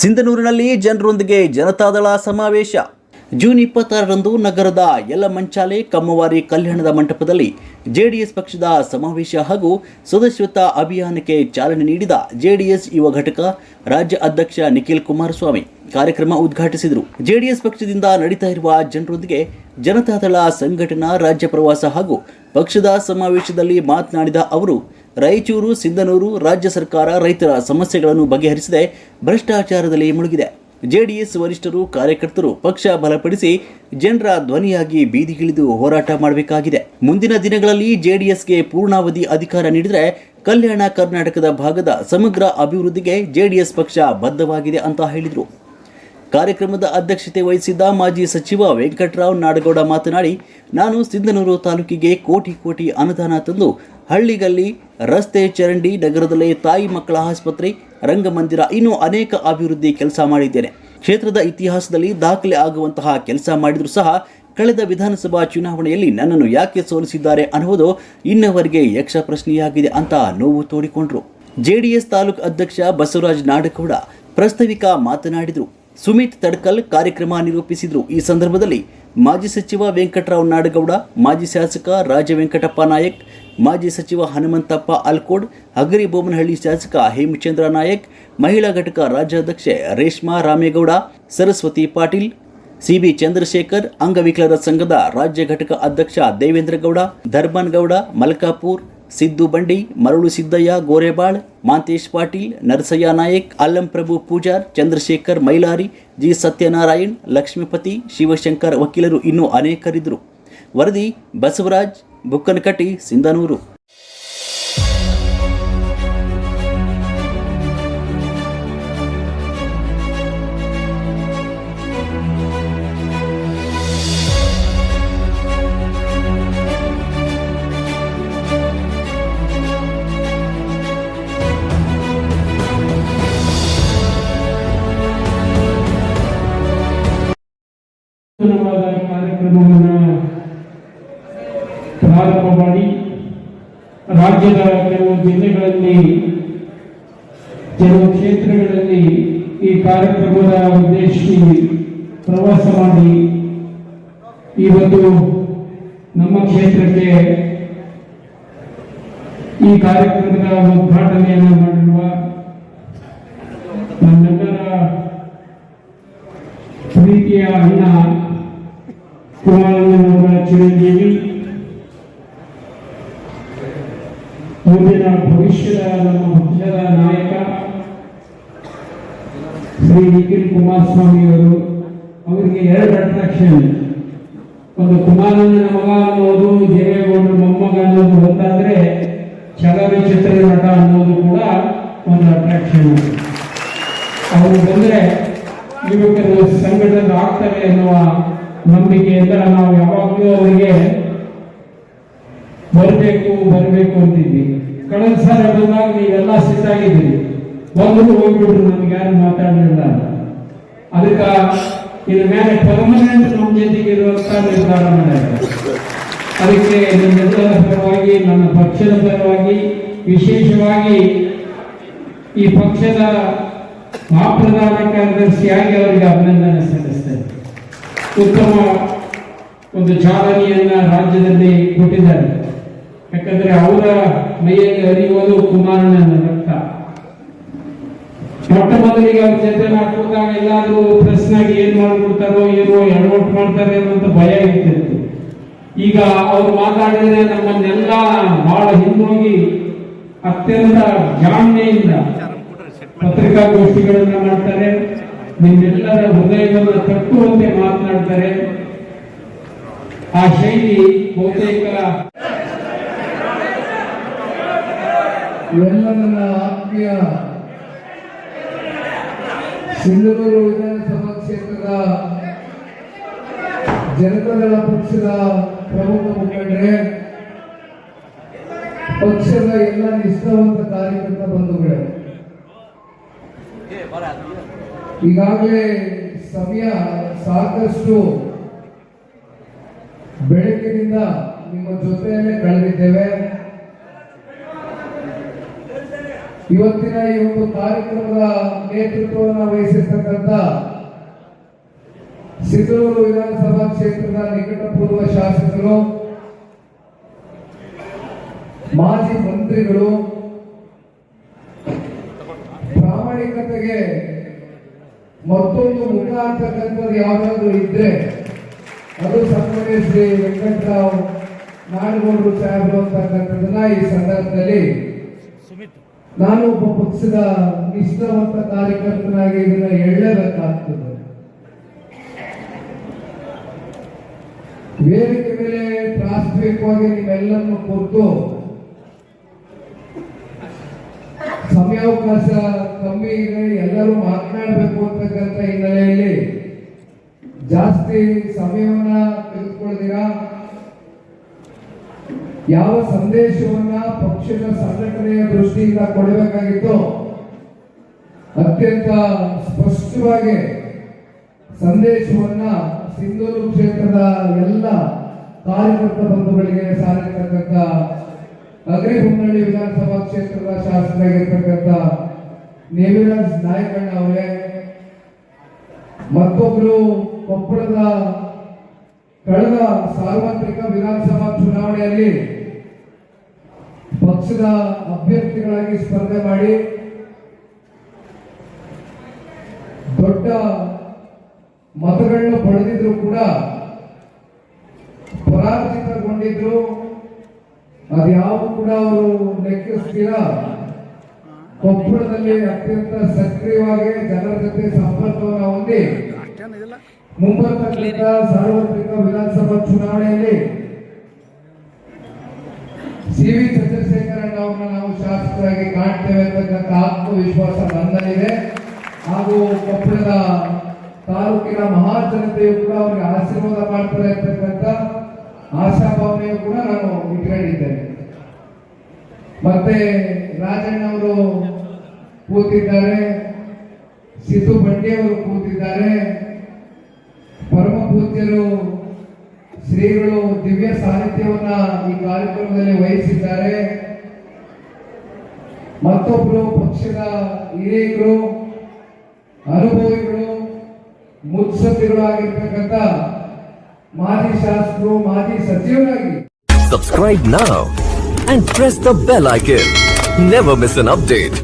ಸಿಂಧನೂರಿನಲ್ಲಿ ಜನರೊಂದಿಗೆ ಜನತಾದಳ ಸಮಾವೇಶ. ಜೂನ್ ಇಪ್ಪತ್ತಾರರಂದು ನಗರದ ಎಲ್ಲ ಮಂಚಾಲೆ ಕಮ್ಮವಾರಿ ಕಲ್ಯಾಣದ ಮಂಟಪದಲ್ಲಿ ಜೆಡಿಎಸ್ ಪಕ್ಷದ ಸಮಾವೇಶ ಹಾಗೂ ಸದಸ್ಯತ್ವ ಅಭಿಯಾನಕ್ಕೆ ಚಾಲನೆ ನೀಡಿದ ಜೆಡಿಎಸ್ ಯುವ ಘಟಕ ರಾಜ್ಯ ಅಧ್ಯಕ್ಷ ನಿಖಿಲ್ ಕುಮಾರಸ್ವಾಮಿ ಕಾರ್ಯಕ್ರಮ ಉದ್ಘಾಟಿಸಿದರು. ಜೆಡಿಎಸ್ ಪಕ್ಷದಿಂದ ನಡೀತಾ ಇರುವ ಜನರೊಂದಿಗೆ ಜನತಾದಳ ಸಂಘಟನಾ ರಾಜ್ಯ ಪ್ರವಾಸ ಹಾಗೂ ಪಕ್ಷದ ಸಮಾವೇಶದಲ್ಲಿ ಮಾತನಾಡಿದ ಅವರು ರಾಯಚೂರು ಸಿಂಧನೂರು ರಾಜ್ಯ ಸರ್ಕಾರ ರೈತರ ಸಮಸ್ಯೆಗಳನ್ನು ಬಗೆಹರಿಸದೆ ಭ್ರಷ್ಟಾಚಾರದಲ್ಲಿ ಮುಳುಗಿದೆ. ಜೆಡಿಎಸ್ ವರಿಷ್ಠರು, ಕಾರ್ಯಕರ್ತರು ಪಕ್ಷ ಬಲಪಡಿಸಿ ಜನರ ಧ್ವನಿಯಾಗಿ ಬೀದಿಗಿಳಿದು ಹೋರಾಟ ಮಾಡಬೇಕಾಗಿದೆ. ಮುಂದಿನ ದಿನಗಳಲ್ಲಿ ಜೆಡಿಎಸ್ಗೆ ಪೂರ್ಣಾವಧಿ ಅಧಿಕಾರ ನೀಡಿದರೆ ಕಲ್ಯಾಣ ಕರ್ನಾಟಕದ ಭಾಗದ ಸಮಗ್ರ ಅಭಿವೃದ್ಧಿಗೆ ಜೆಡಿಎಸ್ ಪಕ್ಷ ಬದ್ಧವಾಗಿದೆ ಅಂತ ಹೇಳಿದರು. ಕಾರ್ಯಕ್ರಮದ ಅಧ್ಯಕ್ಷತೆ ವಹಿಸಿದ್ದ ಮಾಜಿ ಸಚಿವ ವೆಂಕಟರಾವ್ ನಾಡಗೌಡ ಮಾತನಾಡಿ, ನಾನು ಸಿಂಧನೂರು ತಾಲೂಕಿಗೆ ಕೋಟಿ ಕೋಟಿ ಅನುದಾನ ತಂದು ಹಳ್ಳಿಗಲ್ಲಿ ರಸ್ತೆ ಚರಂಡಿ ನಗರದಲ್ಲೇ ತಾಯಿ ಮಕ್ಕಳ ಆಸ್ಪತ್ರೆ, ರಂಗಮಂದಿರ ಇನ್ನೂ ಅನೇಕ ಅಭಿವೃದ್ಧಿ ಕೆಲಸ ಮಾಡಿದ್ದೇನೆ. ಕ್ಷೇತ್ರದ ಇತಿಹಾಸದಲ್ಲಿ ದಾಖಲೆ ಆಗುವಂತಹ ಕೆಲಸ ಮಾಡಿದರೂ ಸಹ ಕಳೆದ ವಿಧಾನಸಭಾ ಚುನಾವಣೆಯಲ್ಲಿ ನನ್ನನ್ನು ಯಾಕೆ ಸೋಲಿಸಿದ್ದಾರೆ ಅನ್ನುವುದು ಇನ್ನವರೆಗೆ ಯಕ್ಷ ಪ್ರಶ್ನೆಯಾಗಿದೆ ಅಂತ ನೋವು ತೋಡಿಕೊಂಡರು. ಜೆಡಿಎಸ್ ತಾಲೂಕು ಅಧ್ಯಕ್ಷ ಬಸವರಾಜ್ ನಾಡಗೌಡ ಪ್ರಸ್ತಾವಿಕ ಮಾತನಾಡಿದರು. ಸುಮಿತ್ ತಡ್ಕಲ್ ಕಾರ್ಯಕ್ರಮ ನಿರೂಪಿಸಿದರು. ಈ ಸಂದರ್ಭದಲ್ಲಿ ಮಾಜಿ ಸಚಿವ ವೆಂಕಟರಾವ್ ನಾಡಗೌಡ, ಮಾಜಿ ಶಾಸಕ ರಾಜ ವೆಂಕಟಪ್ಪ ನಾಯಕ್, ಮಾಜಿ ಸಚಿವ ಹನುಮಂತಪ್ಪ ಅಲ್ಕೋಡ್ ಹಗರಿಬೊಮ್ಮನಹಳ್ಳಿ ಶಾಸಕ ಹೇಮಚಂದ್ರ ನಾಯಕ್, ಮಹಿಳಾ ಘಟಕ ರಾಜ್ಯಾಧ್ಯಕ್ಷೆ ರೇಷ್ಮಾ ರಾಮೇಗೌಡ, ಸರಸ್ವತಿ ಪಾಟೀಲ್, ಸಿಬಿ ಚಂದ್ರಶೇಖರ್, ಅಂಗವಿಕಲರ ಸಂಘದ ರಾಜ್ಯ ಘಟಕ ಅಧ್ಯಕ್ಷ ದೇವೇಂದ್ರಗೌಡ ಧರ್ಮನ್ ಗೌಡ, ಮಲ್ಕಾಪುರ್ ಸಿದ್ದು ಬಂಡಿ, ಮರಳು ಸಿದ್ದಯ್ಯ, ಗೋರೆಬಾಳ್, ಮಾಂತೇಶ್ ಪಾಟೀಲ್, ನರಸಯ್ಯ ನಾಯಕ್, ಅಲ್ಲಂ ಪ್ರಭು ಪೂಜಾರ್, ಚಂದ್ರಶೇಖರ್ ಮೈಲಾರಿ, ಜಿ ಸತ್ಯನಾರಾಯಣ್, ಲಕ್ಷ್ಮೀಪತಿ, ಶಿವಶಂಕರ್ ವಕೀಲರು ಇನ್ನೂ ಅನೇಕರಿದ್ದರು. ವರದಿ ಬಸವರಾಜ್, ಬುಕ್ಕನಕಟ್ಟಿ, ಸಿಂಧನೂರು. ನೂತನವಾದ ಕಾರ್ಯಕ್ರಮವನ್ನು ಪ್ರಾರಂಭ ಮಾಡಿ, ರಾಜ್ಯದ ಕೆಲವು ಜಿಲ್ಲೆಗಳಲ್ಲಿ, ಕೆಲವು ಕ್ಷೇತ್ರಗಳಲ್ಲಿ ಈ ಕಾರ್ಯಕ್ರಮದ ಉದ್ದೇಶಿ ಪ್ರವಾಸ ಮಾಡಿ, ಇವತ್ತು ನಮ್ಮ ಕ್ಷೇತ್ರಕ್ಕೆ ಈ ಕಾರ್ಯಕ್ರಮದ ಉದ್ಘಾಟನೆಯನ್ನು ಮಾಡಿರುವ ನಮ್ಮೆಲ್ಲರ ಪ್ರೀತಿಯ ಅಣ್ಣ ಕುಮಾರಣ್ಣನವರ ಚಿರಂಜೀವಿ ಮುಂದಿನ ಭವಿಷ್ಯದ ನಮ್ಮ ಪಕ್ಷದ ನಾಯಕ ಶ್ರೀ ನಿಖಿಲ್ ಕುಮಾರಸ್ವಾಮಿ ಅವರು, ಅವರಿಗೆ ಎರಡು ಅಟ್ರಾಕ್ಷನ್ ಒಂದು ಕುಮಾರಣ್ಣನ ಮಗ ಅನ್ನೋದು, ದೇವೇಗೌಡರ ಮೊಮ್ಮಗ ಅನ್ನೋದು ಒಂದಾದ್ರೆ ಚಲನಚಿತ್ರ ನಟ ಅನ್ನೋದು ಕೂಡ ಒಂದು ಅಟ್ರಾಕ್ಷನ್ ಅವರು ಬಂದ್ರೆ ಯುವಕರು ಸಂಘಟನೆ ಆಗ್ತವೆ ಎನ್ನುವ ನಂಬಿಕೆಯಿಂದ ನಾವು ಯಾವಾಗಲೂ ಅವರಿಗೆ ಬರಬೇಕು ಬರಬೇಕು ಅಂತಿದ್ವಿ. ಕಳೆದ ಸಾರ ಬಂದಾಗ ನೀವೆಲ್ಲ ಸಿಟ್ಟಾಗಿದ್ದೀರಿ ಬಂದ್ರು ಹೋಗ್ಬಿಟ್ರು, ನಮ್ಗೆ ಯಾರು ಮಾತಾಡಲಿಲ್ಲ. ಅದಕ್ಕ ಇದ್ರ ಮೇಲೆ ಪರ್ಮನೆಂಟ್ ನಮ್ಮ ಜೊತೆಗೆ ಇರುವಂತ ನಿರ್ಧಾರ ಮಾಡಿದ್ದಾರೆ ಅದಕ್ಕೆ ನಿಮ್ಮೆಲ್ಲರ ಪರವಾಗಿ, ನನ್ನ ಪಕ್ಷದ ಪರವಾಗಿ, ವಿಶೇಷವಾಗಿ ಈ ಪಕ್ಷದ ಮಹಾಪ್ರಧಾನ ಕಾರ್ಯದರ್ಶಿಯಾಗಿ ಅವರಿಗೆ ಅಭಿನಂದನೆ ಸಲ್ಲಿಸ್ತೇನೆ. ಉತ್ತಮ ಒಂದು ಚಾಲನೆಯನ್ನ ರಾಜ್ಯದಲ್ಲಿ ಕೊಟ್ಟಿದ್ದಾರೆ. ಯಾಕಂದ್ರೆ ಅವರ ಮೈಯಲ್ಲಿ ಹರಿಯುವುದು ಕುಮಾರಣ್ಣನ ರಕ್ತ. ಮೊಟ್ಟ ಮೊದಲಿಗೆ ಅವ್ರ ಜೊತೆ ಹಾಕುವಾಗ ಎಲ್ಲಾದ್ರೂ ಪ್ರಶ್ನೆಗೆ ಏನ್ ಮಾಡ್ಬಿಡ್ತಾರೋ ಏನೋ ಎಡವಟ್ ಮಾಡ್ತಾರೆ ಅನ್ನೋಂಥ ಭಯ ಇರ್ತಿತ್ತು. ಈಗ ಅವ್ರು ಮಾತಾಡಿದ್ರೆ ನಮ್ಮನ್ನೆಲ್ಲ ಬಹಳ ಹಿಂದೋಗಿ ಅತ್ಯಂತ ಜಾಣ್ಮೆಯಿಂದ ಪತ್ರಿಕಾಗೋಷ್ಠಿಗಳನ್ನ ಮಾಡ್ತಾರೆ. ನಿಮ್ಮೆಲ್ಲರ ಹೃದಯವನ್ನು ತಟ್ಟುವಂತೆ ಮಾತನಾಡ್ತಾರೆ. ಆ ಶೈಲಿ ಬಹುತೇಕ ಎಲ್ಲ ಆತ್ಮೀಯ ಸಿಂಧನೂರು ವಿಧಾನಸಭಾ ಕ್ಷೇತ್ರದ ಜನತಾದಳ ಪಕ್ಷದ ಪ್ರಮುಖ ಮುಖಂಡರೇ, ಪಕ್ಷದ ಎಲ್ಲ ನಿಷ್ಠಾವಂತ ಕಾರ್ಯಕರ್ತ ಬಂಧುಗಳೇ. ಈಗಾಗಲೇ ಸಮಯ ಸಾಕಷ್ಟು ಬೆಳಕಿನಿಂದ ನಿಮ್ಮ ಜೊತೆಯಲ್ಲೇ ಕಳೆದಿದ್ದೇವೆ. ಇವತ್ತಿನ ಈ ಒಂದು ಕಾರ್ಯಕ್ರಮದ ನೇತೃತ್ವವನ್ನು ವಹಿಸಿರ್ತಕ್ಕಂಥ ಸಿದ್ದೂರು ವಿಧಾನಸಭಾ ಕ್ಷೇತ್ರದ ನಿಕಟಪೂರ್ವ ಶಾಸಕರು, ಮಾಜಿ ಮಂತ್ರಿಗಳು, ಪ್ರಾಮಾಣಿಕತೆಗೆ ಮತ್ತೊಂದು ಮುಖ ಅಂತಕ್ಕಂಥದ್ದು ಯಾವ್ದಾದ್ರು ಇದ್ರೆ ಅದು ಸನ್ಮಾನ್ಯ ಶ್ರೀ ವೆಂಕಟರಾವ್ ನಾಡಗೌಡರು ಸಾಹೇಬರು ಅಂತಕ್ಕಂಥದ್ದನ್ನ ಈ ಸಂದರ್ಭದಲ್ಲಿ ನಾನು ಒಬ್ಬ ಪಕ್ಷದ ನಿಷ್ಠಾವಂತ ಕಾರ್ಯಕರ್ತನಾಗಿ ಇದನ್ನ ಹೇಳಲೇಬೇಕಾಗ್ತದೆ ವೇದಿಕೆ ಮೇಲೆ ಪ್ರಾಸ್ತಾವಿಕವಾಗಿ ನಿಮ್ಮೆಲ್ಲರನ್ನು ಕುರಿತು ಸಮಯಾವಕಾಶ ಕಮ್ಮಿ ಇದೆ ಎಲ್ಲರೂ ಮಾತನಾಡಬೇಕು ಅಂತಕ್ಕಂಥ ಹಿನ್ನೆಲೆಯಲ್ಲಿ ಜಾಸ್ತಿ ಸಮಯವನ್ನ ತೆಗೆದುಕೊಳ್ಳದಿರಾ? ಯಾವ ಸಂದೇಶವನ್ನ ಪಕ್ಷದ ಸಂಘಟನೆಯ ದೃಷ್ಟಿಯಿಂದ ಕೊಡಬೇಕಾಗಿತ್ತು ಅತ್ಯಂತ ಸ್ಪಷ್ಟವಾಗಿ ಸಂದೇಶವನ್ನ ಸಿಂಧೂರು ಕ್ಷೇತ್ರದ ಎಲ್ಲ ಕಾರ್ಯಕರ್ತ ಬಂಧುಗಳಿಗೆ ಸಾರಿರ್ತಕ್ಕಂಥ ಅಗ್ರಿಹೊನ್ನಳ್ಳಿ ವಿಧಾನಸಭಾ ಕ್ಷೇತ್ರದ ಶಾಸಕರಾಗಿರ್ತಕ್ಕಂಥ ನೇವಿರಾಜ್ ನಾಯಕಣ್ಣ ಅವರೇ, ಮತ್ತೊಬ್ರು ಕೊಪ್ಪಳದ ಕಳೆದ ಸಾರ್ವತ್ರಿಕ ವಿಧಾನಸಭಾ ಚುನಾವಣೆಯಲ್ಲಿ ಪಕ್ಷದ ಅಭ್ಯರ್ಥಿಗಳಾಗಿ ಸ್ಪರ್ಧೆ ಮಾಡಿ ದೊಡ್ಡ ಮತಗಳನ್ನು ಪಡೆದಿದ್ರು ಕೂಡ ಪರಾಜಿತಗೊಂಡಿದ್ರು. ಅದ್ಯಾವು ಕೂಡ ಅವರು ಲೆಕ್ಕಿಸ್ತೀರ ಕೊಪ್ಪಳದಲ್ಲಿ ಅತ್ಯಂತ ಸಕ್ರಿಯವಾಗಿ ಜನರ ಜೊತೆ ಸಂಪರ್ಕವನ್ನು ಹೊಂದಿ ಮುಂಬರ್ತಕ್ಕಂಥ ಸಾರ್ವತ್ರಿಕ ವಿಧಾನಸಭಾ ಚುನಾವಣೆಯಲ್ಲಿ ಸಿ ವಿ ಚಂದ್ರಶೇಖರ ನಾವು ಶಾಸಕರಾಗಿ ಕಾಣ್ತೇವೆ ಅಂತಕ್ಕಂಥ ಆತ್ಮವಿಶ್ವಾಸ ನನ್ನಲ್ಲಿದೆ ಹಾಗೂ ಕೊಪ್ಪಳದ ತಾಲೂಕಿನ ಮಹಾಜನತೆಯು ಕೂಡ ಅವರಿಗೆ ಆಶೀರ್ವಾದ ಮಾಡ್ತಾರೆ ಅಂತಕ್ಕಂಥ ಆಶಾಭಾವನೆಯು ಕೂಡ ನಾನು ಇಟ್ಕೊಂಡಿದ್ದೇನೆ. ಮತ್ತೆ ರಾಜಣ್ಣ ಅವರು ಕೂತಿದ್ದಾರೆ, ಸಿದ್ದು ಬಂಡಿಯವರು ಕೂತಿದ್ದಾರೆ. ಪೂಜ್ಯರು ಶ್ರೀಗಳು ದಿವ್ಯ ಸಾಹಿತ್ಯವನ್ನ ಈ ಕಾರ್ಯಕ್ರಮದಲ್ಲಿ ವಹಿಸಿದ್ದಾರೆ ಮತ್ತೊಬ್ಬರು ಪಕ್ಷದ ಹಿರಿಯರು, ಅನುಭವಿಗಳು, ಮುತ್ಸದ್ದಿಗಳು ಆಗಿರ್ತಕ್ಕಂಥ ಮಾಜಿ ಶಾಸಕರು, ಮಾಜಿ ಸಚಿವರಾಗಿ Subscribe now and press the bell icon. Never miss an update.